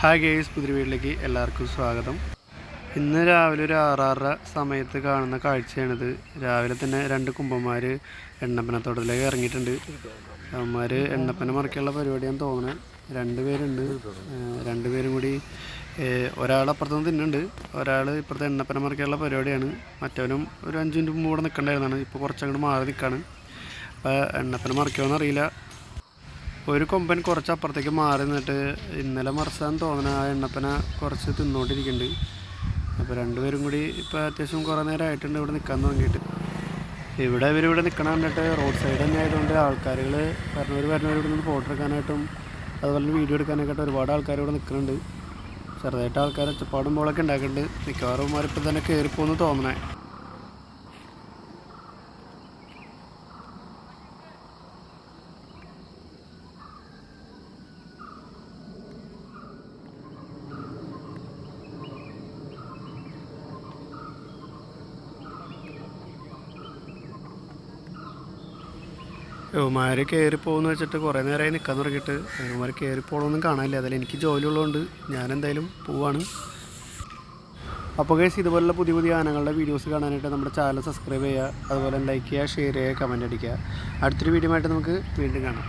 Hi girls പുതിയ വീട്ടിലേക്ക് എല്ലാവർക്കും സ്വാഗതം. ഇന്ന് രാവിലെ ഒരു ആറാറര സമയത്ത് കാണുന്ന കാഴ്ചയാണിത്. രാവിലെ തന്നെ രണ്ട് കുമ്പന്മാർ എണ്ണപ്പനത്തോട്ടത്തിലേക്ക് ഇറങ്ങിയിട്ടുണ്ട്. അവന്മാർ എണ്ണപ്പന മറക്കാനുള്ള പരിപാടിയാന്ന് തോന്നുന്നത് രണ്ട് പേരുണ്ട്. രണ്ട് പേരും കൂടി ഒരാൾ അപ്പുറത്തുനിന്ന് തിന്നുന്നുണ്ട്. ഒരാൾ ഇപ്പുറത്തെ എണ്ണപ്പന മറക്കാനുള്ള പരിപാടിയാണ്. മറ്റവനും ഒരു അഞ്ച് മിനിറ്റ് മുമ്പ് ഇവിടെ നിൽക്കേണ്ടായിരുന്നാണ്. ഇപ്പോൾ കുറച്ചങ്ങോട്ട് മാറി നിൽക്കുകയാണ് അപ്പോൾ എണ്ണപ്പന മറിക്കുമോയെന്ന് അറിയില്ല. ഒരു കൊമ്പൻ കുറച്ച് അപ്പുറത്തേക്ക് മാറി നിന്നിട്ട് ഇന്നലെ മറിച്ചാൻ തോന്നണ ആ എണ്ണപ്പന കുറച്ച് തിന്നുകൊണ്ടിരിക്കുന്നുണ്ട് അപ്പോൾ രണ്ടുപേരും കൂടി ഇപ്പോൾ അത്യാവശ്യം കുറേ നേരം ആയിട്ടുണ്ട് ഇവിടെ നിൽക്കാൻ തുടങ്ങിയിട്ട്. ഇവിടെ ഇവർ ഇവിടെ നിൽക്കണം കണ്ടിട്ട് റോഡ് സൈഡ് തന്നെ ആയതുകൊണ്ട് ആൾക്കാരുകൾ വരണവർ വരണവർ ഇവിടെ നിന്ന് ഫോട്ടോ എടുക്കാനായിട്ടും അതുപോലെ വീഡിയോ എടുക്കാനൊക്കെ ഒരുപാട് ആൾക്കാർ ഇവിടെ നിൽക്കുന്നുണ്ട് ചെറുതായിട്ട് ആൾക്കാർ ഒച്ചപ്പാടും പോളൊക്കെ ഉണ്ടാക്കുന്നുണ്ട് മിക്കവാറും മാരിപ്പോൾ തന്നെ കയറിപ്പോന്ന് തോന്നണേ. യവന്മാർ കയറി പോകുമെന്ന് വെച്ചിട്ട് കുറേ നേരമായി നിൽക്കാൻ തുടങ്ങിയിട്ട്. യവന്മാർ കയറി പോകണമെന്നും കാണാനില്ല. അതിൽ എനിക്ക് ജോലി ഉള്ളതുകൊണ്ട് ഞാൻ എന്തായാലും പോവാണ്. അപ്പോൾ കേസ് ഇതുപോലുള്ള പുതിയ പുതിയ ആനകളുടെ വീഡിയോസ് കാണാനായിട്ട് നമ്മുടെ ചാനൽ സബ്സ്ക്രൈബ് ചെയ്യുക. അതുപോലെ ലൈക്ക് ചെയ്യുക ഷെയർ ചെയ്യുക കമന്റ് അടിക്കുക. അടുത്തൊരു വീഡിയോ ആയിട്ട് നമുക്ക് വീണ്ടും കാണാം.